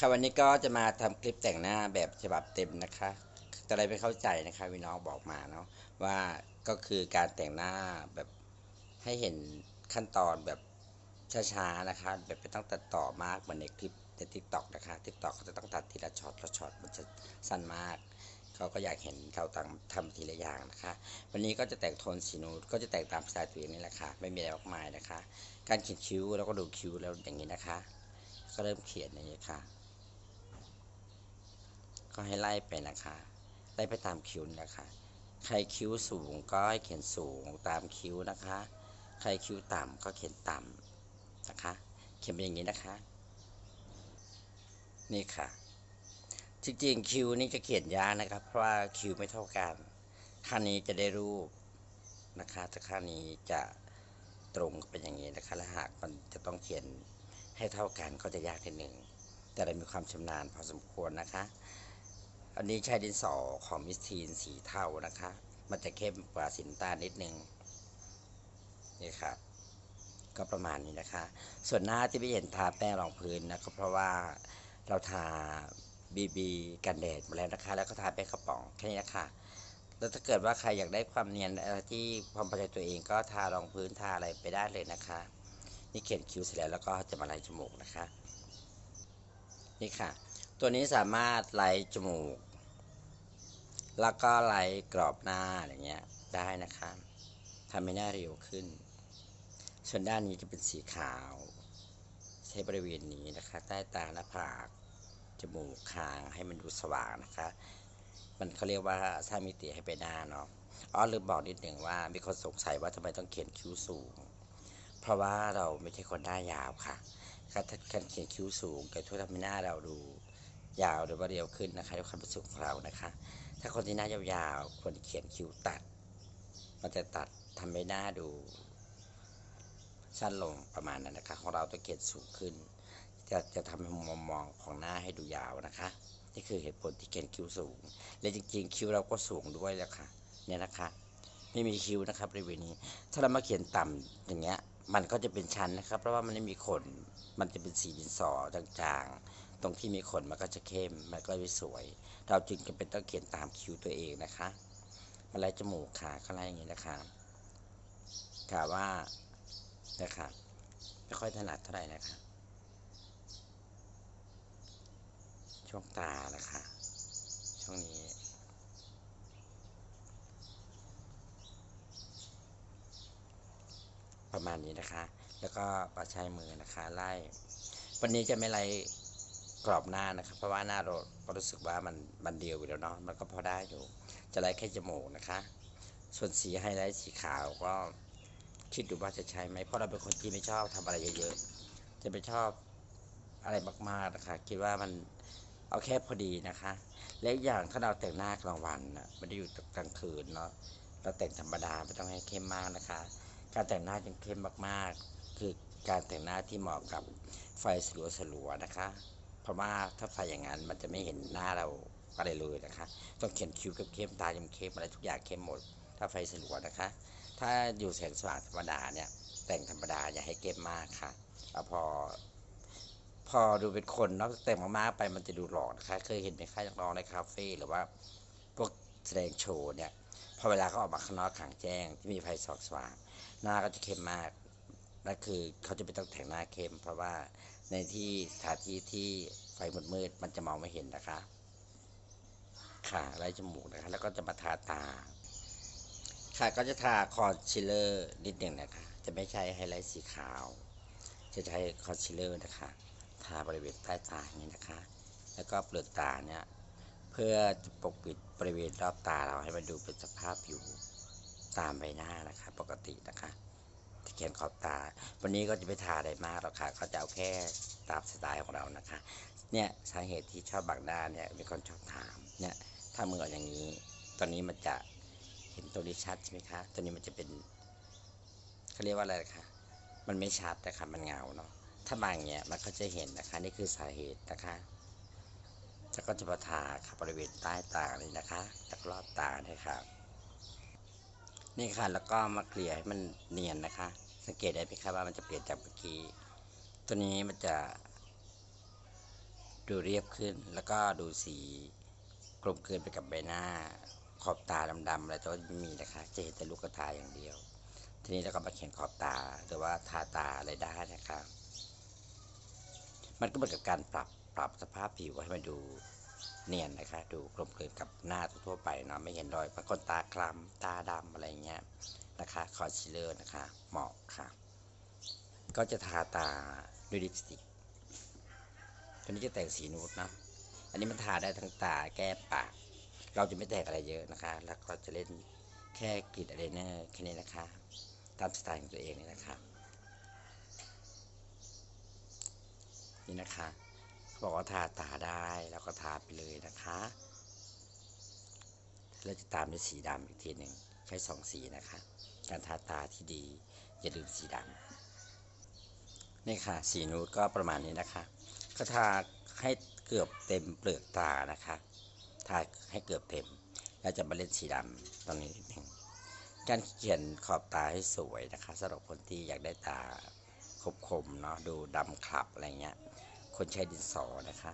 ค่ะวันนี้ก็จะมาทำคลิปแต่งหน้าแบบฉบับเต็มนะคะจะได้ไม่เข้าใจนะคะพี่น้องบอกมาเนาะว่าก็คือการแต่งหน้าแบบให้เห็นขั้นตอนแบบช้าๆนะคะ แบบไม่ต้องตัดต่อมากเหมือนในคลิปในทิกตอกนะคะทิกตอกเขาจะต้องตัดทีละช็อตละช็อตมันจะสั้นมาก เขาก็อยากเห็นเขาต่างทำทีละอย่างนะคะ วันนี้ก็จะแต่งโทนสีนูดก็จะแต่งตามสไตล์ตัวเองนี่แหละค่ะไม่มีอะไรมากมายนะคะ การเขียนคิ้วแล้วก็ดูคิ้วแล้วอย่างนี้นะคะ ก็เริ่มเขียนอย่างนี้ค่ะ ก็ให้ไล่ไปนะคะไล่ไปตามคิ้วนะคะ ใครคิ้วสูงก็ให้เขียนสูงตามคิ้วนะคะ ใครคิ้วต่ำก็เขียนต่ำนะคะ เขียนเป็นอย่างนี้นะคะ นี่ค่ะ จริงๆคิ้วนี่จะเขียนยากนะครับ เพราะว่าคิ้วไม่เท่ากัน ข้างนี้จะได้รูปนะคะแต่ข้างนี้จะตรงเป็นอย่างนี้นะคะ และหากมันจะต้องเขียนให้เท่ากันก็จะยากนิดหนึ่งแต่เรามีความชำนาญพอสมควรนะคะ อันนี้ใช้ดินสอของมิสทีนสีเทานะคะ มันจะเข้มกว่าสีน้ำตานิดนึงนี่ครับก็ประมาณนี้นะคะ ส่วนหน้าที่ไม่เห็นทาแป้งรองพื้นนะก็เพราะว่าเราทาบีบีกันแดดมาแล้วนะคะ แล้วก็ทาแป้งกระป๋องแค่นี้นะคะแล้วถ้าเกิดว่าใครอยากได้ความเนียนอะไรที่ความพอใจตัวเองก็ทารองพื้นทาอะไรไปได้เลยนะคะ นี่เขียนคิ้วเสร็จแล้วแล้วก็จะมาไล่จมูกนะคะ นี่ค่ะ ตัวนี้สามารถไล่จมูก แล้วก็ไล่กรอบหน้าอย่างเงี้ยได้นะคะทำให้หน้าเรียวขึ้น ส่วนด้านนี้จะเป็นสีขาว ใช้บริเวณนี้นะคะ ใต้ตาหน้าผากจมูกคางให้มันดูสว่างนะคะ มันเขาเรียกว่าสร้างมิติให้ไปหน้าเนาะอ๋อลืมบอกนิดหนึ่งว่ามีคนสงสัยว่าทำไมต้องเขียนคิ้วสูง เพราะว่าเราไม่ใช่คนหน้ายาวค่ะการเขียนคิ้วสูงจะช่วยทำให้หน้าเราดูยาวหรือว่าเรียวขึ้นนะคะด้วยความรู้สึกของเรานะคะ ถ้าคนที่หน้ายาวๆควรเขียนคิ้วตัด มันจะตัดทำให้หน้าดูสั้นลงประมาณนั้นนะคะ ของเราต้องเขียนสูงขึ้น จะจะทำให้มุมมองของหน้าให้ดูยาวนะคะ นี่คือเหตุผลที่เขียนคิ้วสูง และจริงๆ คิ้วเราก็สูงด้วยแหละค่ะ เนี่ยนะคะ ไม่มีคิ้วนะครับบริเวณนี้ ถ้าเรามาเขียนต่ำอย่างเงี้ย มันก็จะเป็นชั้นนะครับ เพราะว่ามันไม่มีขน มันจะเป็นสีดินสอจางๆ ตรงที่มีขนมันก็จะเข้ม มันก็ไม่สวย เราจึงจำเป็นต้องเขียนตามคิ้วตัวเองนะคะมาไล่จมูกขาเขาไล่อย่างนี้นะคะกาว่านะครับไม่ค่อยถนัดเท่าไหร่นะคะ ช่วงตานะคะ ช่วงนี้ประมาณนี้นะคะ แล้วก็ปาใช้มือนะคะ ไล่ วันนี้จะไม่ไล่ กรอบหน้านะครับ เพราะว่าหน้าเราเรารู้สึกว่ามันมันเดียวอยู่แล้วเนาะมันก็พอได้อยู่ จะไล่แค่จมูกนะคะ ส่วนสีไฮไลท์สีขาวก็คิดดูว่าจะใช้ไหมเพราะเราเป็นคนที่ไม่ชอบทำอะไรเยอะๆจะไม่ชอบอะไรมากๆนะคะคิดว่ามันเอาแค่พอดีนะคะ และอีกอย่างถ้าเราแต่งหน้ากลางวันนะไม่ได้อยู่กลางคืนเนาะเราแต่งธรรมดาไม่ต้องให้เข้มมากนะคะ การแต่งหน้าจึงเข้มมากๆ คือการแต่งหน้าที่เหมาะกับไฟสลัวสลัวๆนะคะ เพราะว่าถ้าไฟอย่างนั้นมันจะไม่เห็นหน้าเราอะไรเลยนะคะ ต้องเขียนคิ้วเข้มๆตาเข้มๆอะไรทุกอย่างเข้มหมด ถ้าไฟสลัวนะคะ ถ้าอยู่แสงสว่างธรรมดาเนี่ย แต่งธรรมดาอย่าให้เข้มมากค่ะเอาพอ พอดูเป็นคนเนาะแต่งมากๆไปมันจะดูหลอกนะคะ เคยเห็นไหมคะนักร้องในคาเฟ่หรือว่าพวกแสดงโชว์เนี่ยพอเวลาเขาออกมาข้างนอกกลางแจ้ง ที่มีไฟสองสว่าง หน้าก็จะเข้มมากนั่นคือเขาจะไม่ต้องแต่งหน้าเข้ม เพราะว่า ในที่สถานที่ที่ไฟมืดๆมันจะมองไม่เห็นนะคะ ค่ะไล่จมูกนะคะ แล้วก็จะมาทาตา ค่ะก็จะทาคอนซีลเลอร์นิดหนึ่งนะคะ จะไม่ใช้ไฮไลท์สีขาว จะใช้คอนซีลเลอร์นะคะ ทาบริเวณใต้ตาอย่างนี้นะคะ แล้วก็เปลือกตาเนี่ยเพื่อจะปกปิดบริเวณรอบตาเราให้มันดูเป็นสภาพอยู่ตามใบหน้านะคะ ปกตินะคะ เขียนขอบตา วันนี้ก็จะไม่ทาอะไรมากหรอกค่ะก็จะเอาแค่ตามสไตล์ของเรานะคะ เนี่ยสาเหตุที่ชอบบังหน้าเนี่ยมีคนชอบถามเนี่ยถ้ามือออกอย่างนี้ ตอนนี้มันจะเห็นตัวนี้ชัดใช่ไหมคะตัวนี้มันจะเป็นเขาเรียกว่าอะไระคะมันไม่ชัดนะคะมันเงาเนาะถ้าบางอย่างเงี้ยมันก็จะเห็นนะคะ นี่คือสาเหตุนะคะแล้วก็จะมาทาครับริเวณใต้ตาเลยนะคะจากรอบตาเนี่ยครับ นี่ค่ะ แล้วก็มาเกลี่ยให้มันเนียนนะคะ สังเกตได้ไหมครับว่ามันจะเปลี่ยนจากเมื่อกี้ ตัวนี้มันจะ ดูเรียบขึ้น แล้วก็ดูสีกลมกลืนไปกับใบหน้า ขอบตาดำๆอะไรจะไม่มีนะคะ จะเห็นแต่ลูกตาอย่างเดียว ทีนี้เราก็มาเขียนขอบตา หรือว่าทาตาอะไรได้นะคะ มันก็เหมือนกับการปรับปรับสภาพผิวให้มันดู เนียนนะคะ ดูกลมกลืนกับหน้าทั่วไปเนาะไม่เห็นรอยบางคนตาคล้ำตาดำอะไรเงี้ยนะคะคอนซีลเลอร์นะคะเหมาะค่ะ ก็จะทาตาด้วยลิปสติกตัวนี้จะแต่งสีนูดเนาะอันนี้มันทาได้ทั้งตาแก้ปาก เราจะไม่แต่งอะไรเยอะนะคะ แล้วก็จะเล่นแค่กรีดอายไลเนอร์แค่นี้นะคะ ตามสไตล์ของตัวเองนี่นะคะนี่นะคะเขา บอกว่าทาตาได้แล้วก็ทาไปเลยนะคะแล้วจะตามด้วยสีดำอีกทีหนึ่งใช้สองสีนะคะ การทาตาที่ดีอย่าลืมสีดำนี่ค่ะ สีนูดก็ประมาณนี้นะคะก็ทาให้เกือบเต็มเปลือกตานะคะทาให้เกือบเต็ม แล้วจะมาเล่นสีดำตรงนี้นิดหนึ่งการเขียนขอบตาให้สวยนะคะสำหรับคนที่อยากได้ตาคมๆเนาะดูดำคลับอะไรเงี้ย คนใช้ดินสอนะคะ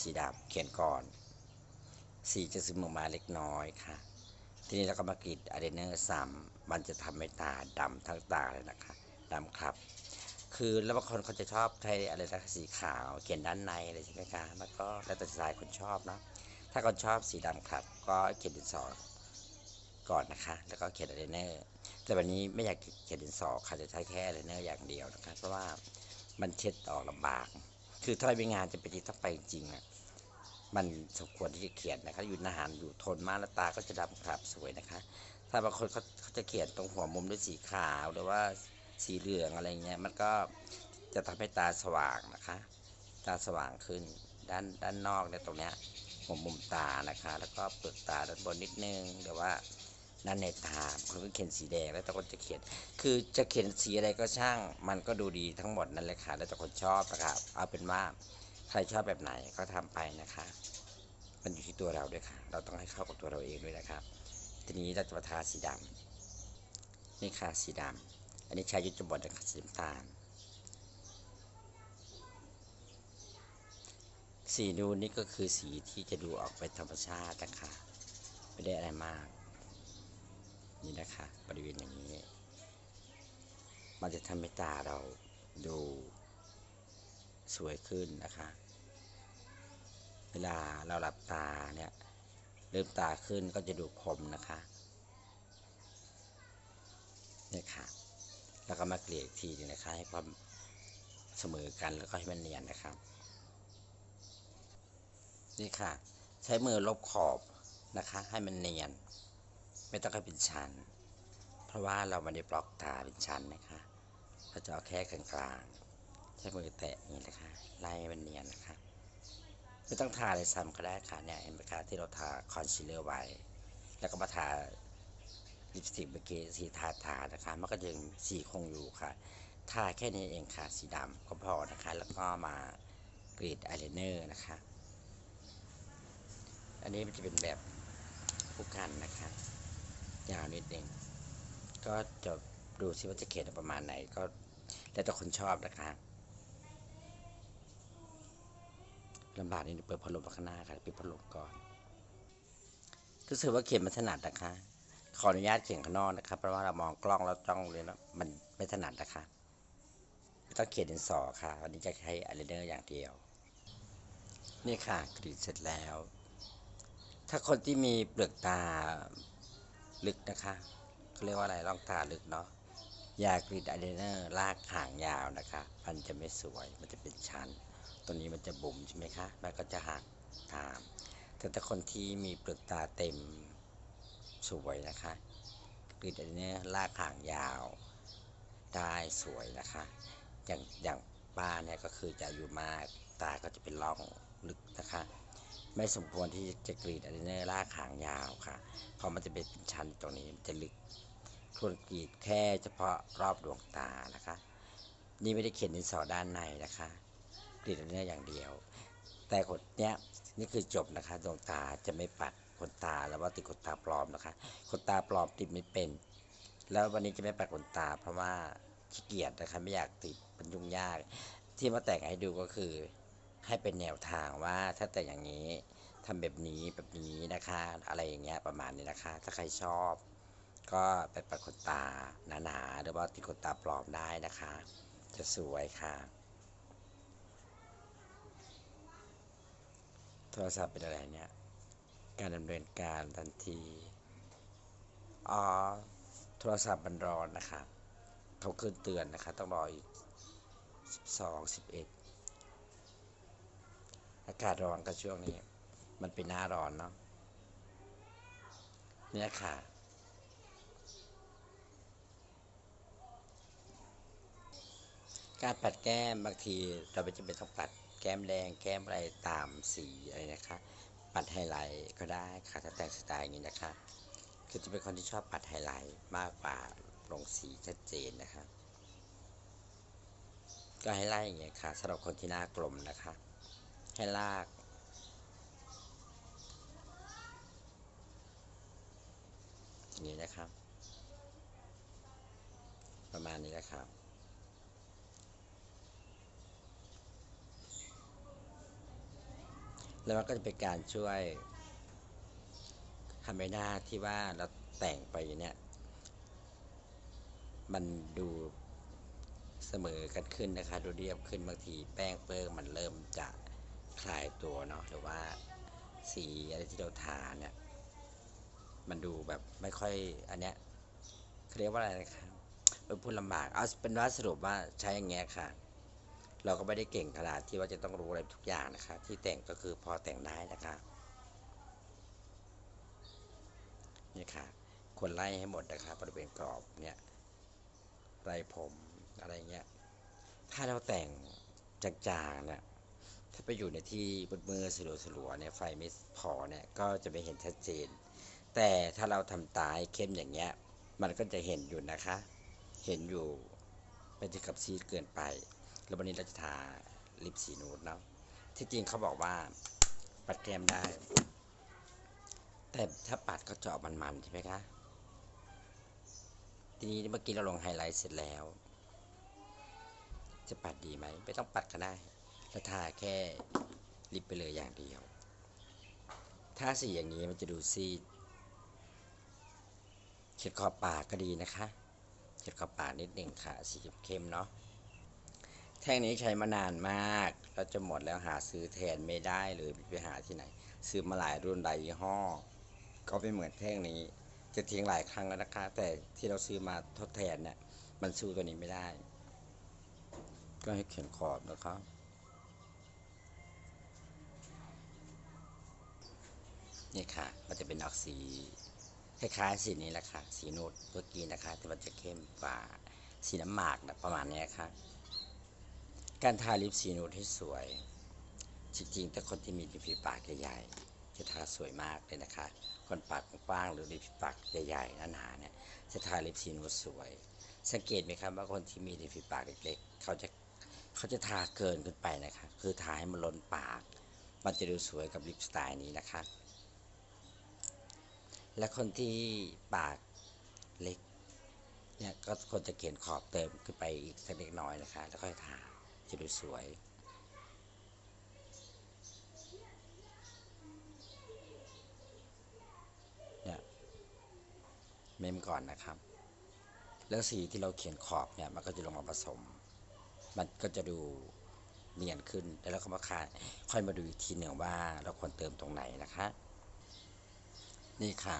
สีดำเขียนก่อน สีจะซึมออกมาเล็กน้อยค่ะ ทีนี้เราก็มากรีดอายไลเนอร์ซ้ำมันจะทำให้ตาดำทั้งตาเลยนะคะดำครับ คือแล้วบางคนเขาจะชอบใช้อะไรนะสีขาว เขียนด้านในอะไรใช่ไหมคะแล้วก็แล้วแต่สไตล์คนชอบเนาะถ้าคนชอบสีดำครับ ก็เขียนดินสอก่อนนะคะ แล้วก็เขียนอายไลเนอร์แต่วันนี้ไม่อยากเขียนดินสอค่ะจะใช้แค่อายไลเนอร์อย่างเดียวนะคะเพราะว่ามันเช็ดออกลำบาก คือถ้าไปงานจะไปจริงถ้าไปจริงอะมันสมควรที่จะเขียนนะคะอยู่นานอยู่ทนมากแล้วตาก็จะดำครับสวยนะคะ ถ้าบางคนเขาเขาจะเขียนตรงหัวมุมด้วยสีขาวหรือว่าสีเหลืองอะไรเงี้ยมันก็จะทำให้ตาสว่างนะคะ ตาสว่างขึ้นด้านด้านนอกเนี่ยตรงเนี้ยหัวมุมตานะคะ แล้วก็เปลือกตาด้านบนนิดนึงหรือว่า ด้านในตาคนก็เขียนสีแดงแล้วแต่คนจะเขียน คือจะเขียนสีอะไรก็ช่าง มันก็ดูดีทั้งหมดนั่นแหละค่ะแล้วแต่คนชอบนะครับเอาเป็นว่าใครชอบแบบไหนก็ทำไปนะคะ มันอยู่ที่ตัวเราด้วยค่ะ เราต้องให้เข้ากับตัวเราเองด้วยนะครับ ทีนี้เราจะมาทาสีดำนี่ค่ะสีดำอันนี้ใช้ยุทธบดนะคะสีน้ำตาลสีนูนนี่ก็คือสีที่จะดูออกไปธรรมชาตินะคะ ไม่ได้อะไรมาก นี่นะคะบริเวณอย่างนี้ มันจะทำให้ตาเราดูสวยขึ้นนะคะ เวลาเราหลับตาเนี่ยลืมตาขึ้นก็จะดูคมนะคะเนี่ยค่ะ แล้วก็มาเกลี่ยอีกทีนึงนะคะ ให้ความเสมอกันแล้วก็ให้มันเนียนนะครับ นี่ค่ะ ใช้มือลบขอบนะคะ ให้มันเนียน ไม่ต้องให้เป็นชั้น เพราะว่าเราไม่ได้บล็อกตาเป็นชั้นนะคะเราจะเอาแค่กลางๆใช้มือแตะอย่างนี่นะคะ ไล่ให้มันเนียนนะคะ ไม่ต้องทาอะไรซ้ำก็ได้ค่ะเนี่ยเห็นไหมคะที่เราทาคอนซีลเลอร์ไว้ แล้วก็มาทาลิปสติกเมื่อกี้สีทาทานะคะมันก็ยังสีคงอยู่ค่ะทาแค่นี้เองค่ะสีดำก็พอนะคะ แล้วก็มากรีดอายไลเนอร์นะคะ อันนี้มันจะเป็นแบบผู้กันนะคะ ยาวนิดนึงก็จะดูซิว่าจะเขียนประมาณไหนก็แล้วแต่คนชอบนะคะลำบากนิดนึงเปิดพัดลมข้างหน้าค่ะปิดพัดลมก่อนรู้สึกว่าเขียนมันถนัดนะคะ ขออนุญาตเขียนข้างนอกนะครับเพราะว่าเรามองกล้องแล้วจ้องเลยแล้วมันไม่ถนัดนะคะต้องเขียนดินสอค่ะวันนี้จะใช้อายไลเนอร์อย่างเดียว นี่ค่ะกรีดเสร็จแล้ว ถ้าคนที่มีเปลือกตา ลึกนะคะเขาเรียกว่าอะไรร่องตาลึกเนาะยากรีดอายไลเนอร์ลากหางยาวนะคะมันจะไม่สวยมันจะเป็นชั้น ตัวนี้มันจะบุ๋มใช่ไหมคะมันก็จะหักตาม แต่ถ้าคนที่มีเปลือกตาเต็มสวยนะคะกรีดอายไลเนอร์ลากหางยาวได้สวยนะคะ อย่างอย่างป้าเนี่ยก็คือจะอายุมากตาก็จะเป็นร่องลึกนะคะ ไม่สมควรที่จะกรีดอายไลเนอร์ลากหางยาวค่ะ เพราะมันจะเป็นชั้นตรงนี้มันจะลึกควรกรีดแค่เฉพาะรอบดวงตานะคะ นี่ไม่ได้เขียนดินสอด้านในนะคะ กรีดอายไลเนอร์อย่างเดียว แต่ขนเนี้ยนี่คือจบนะคะ ดวงตาจะไม่ปัดขนตาแล้วว่าติดขนตาปลอมนะคะขนตาปลอมติดไม่เป็น แล้ววันนี้จะไม่ปัดขนตา เพราะว่าขี้เกียจนะคะไม่อยากติดมันยุ่งยาก ที่มาแต่งให้ดูก็คือ ให้เป็นแนวทางว่าถ้าแต่อย่างนี้ทำแบบนี้แบบนี้นะคะ อะไรอย่างเงี้ยประมาณนี้นะคะ ถ้าใครชอบ ก็ไปปัดขนตาหนาๆหรือว่าติดขนตาปลอมได้นะคะ จะสวยค่ะ โทรศัพท์เป็นอะไรเนี่ย การดำเนินการทันทีอ๋อโทรศัพท์มันร้อนนะคะเขาขึ้นเตือนนะคะ ต้องรออีกสิบสองสิบเอากาศร้อนก็ช่วงนี้ มันเป็นหน้าร้อนเนาะเนี่ยค่ะ การปัดแก้มบางทีเราไม่จำเป็นต้องปัดแก้มแดงแก้มอะไรตามสีอะไรนะคะ ปัดไฮไลท์ก็ได้ค่ะถ้าแต่งสไตล์อย่างนี้นะคะคือจะเป็นคนที่ชอบปัดไฮไลท์มากกว่าลงสีชัดเจนนะคะก็ให้ไล่อย่างเงี้ยค่ะสำหรับคนที่หน้ากลมนะคะ ให้ลาก นี้นะครับ ประมาณนี้นะครับ แล้วมันก็จะเป็นการช่วยทำใบหน้าที่ว่าเราแต่งไปเนี่ย มันดูเสมอกันขึ้นนะคะ ดูเรียบขึ้นบางทีแป้งเปิ้งมันเริ่มจะ คลายตัวเนาะหรือว่าสีอะไรที่เราทาเนี่ยมันดูแบบไม่ค่อยอันเนี้ยเขาเรียกว่าอะไรนะครับเออพูดลำบากเอาเป็นว่าสรุปว่าใช้อย่างเงี้ยค่ะ เราก็ไม่ได้เก่งขนาดที่ว่าจะต้องรู้อะไรทุกอย่างนะคะ ที่แต่งก็คือพอแต่งได้นะคะนี่ค่ะควรไล่ให้หมดนะคะบริเวณกรอบเนี่ยไรผมอะไรเงี้ยถ้าเราแต่งจางๆเนี่ย ถ้าไปอยู่ในที่มืดๆสลัวๆเนี่ยไฟไม่พอเนี่ยก็จะไม่เห็นชัดเจน แต่ถ้าเราทำตาให้เข้มอย่างเงี้ย มันก็จะเห็นอยู่นะคะ เห็นอยู่ไม่ถึงกับซีดเกินไป แล้ววันนี้เราจะทาลิปสีนูดเนาะที่จริงเขาบอกว่าปัดแก้มได้ แต่ถ้าปัดก็จะออกมันๆใช่ไหมคะ ทีนี้เมื่อกี้เราลงไฮไลท์เสร็จแล้ว จะปัดดีไหม ไม่ต้องปัดก็ได้ แล้วทาแค่ลิปไปเลยอย่างเดียว ถ้าสีอย่างนี้มันจะดูซีดเขียนขอบปากก็ดีนะคะ เขียนขอบปากนิดหนึ่งค่ะ สีเข้มเนาะ แท่งนี้ใช้มานานมาก เราจะหมดแล้วหาซื้อแทนไม่ได้เลยไปหาที่ไหน ซื้อมาหลายรุ่นหลายยี่ห้อ ก็ไม่เหมือนแท่งนี้ จะทิ้งหลายครั้งแล้วนะคะ แต่ที่เราซื้อมาทดแทนเนี่ยมันสู้ตัวนี้ไม่ได้ ก็ให้เขียนขอบนะครับ นี่ค่ะมันจะเป็นออกสีคล้ายๆสีนี้แหละค่ะ สีนูดเมื่อกี้นะคะ แต่มันจะเข้มกว่าสีน้ำหมากนะประมาณนี้ค่ะ การทาลิปสีนูดให้สวย จริงๆแต่คนที่มีริมฝีปากใหญ่ๆจะทาสวยมากเลยนะคะ คนปากกว้างหรือริมฝีปากใหญ่ๆหนาๆเนี่ยจะทาลิปสีนูดสวย สังเกตไหมครับว่าคนที่มีริมฝีปากเล็กๆ เขาจะเขาจะทาเกินขึ้นไปนะคะ คือทาให้มันล้นปาก มันจะดูสวยกับลิปสไตล์นี้นะคะ และคนที่ปากเล็กเนี่ยก็ควรจะเขียนขอบเติมขึ้นไปอีกสักเล็กน้อยนะคะ แล้วค่อยทาจะดูสวยเนี่ยเมมก่อนนะครับ แล้วสีที่เราเขียนขอบเนี่ยมันก็จะลงมาผสม มันก็จะดูเนียนขึ้นแล้วเราก็มาค่อยมาดูอีกทีหนึ่งว่าเราควรเติมตรงไหนนะคะ นี่ค่ะ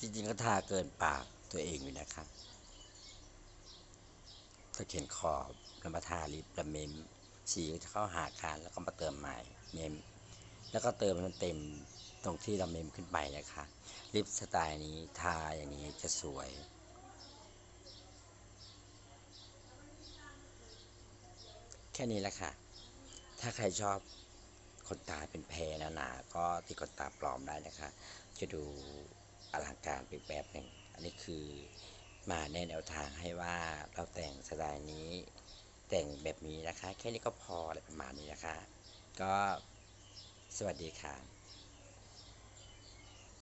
จริงๆก็ทาเกินปากตัวเองอยู่นะครับก็เขียนขอบแล้วมาทาลิปแล้วเมมสีก็จะเข้าหากันแล้วก็มาเติมใหม่เมม แล้วก็เติมมันเต็มตรงที่เราเมมขึ้นไปนะคะลิปสไตล์นี้ทาอย่างนี้จะสวยแค่นี้แหละค่ะ ถ้าใครชอบขนตาเป็นแพรหนาๆก็ที่ขนตาปลอมได้นะคะ จะดูอลังการไปแบบหนึ่ง อันนี้คือมาแนแนวทางให้ว่าเราแต่งสไตล์นี้ แต่งแบบนี้นะคะ แค่นี้ก็พออะไรประมาณนี้นะคะ ก็สวัสดีค่ะ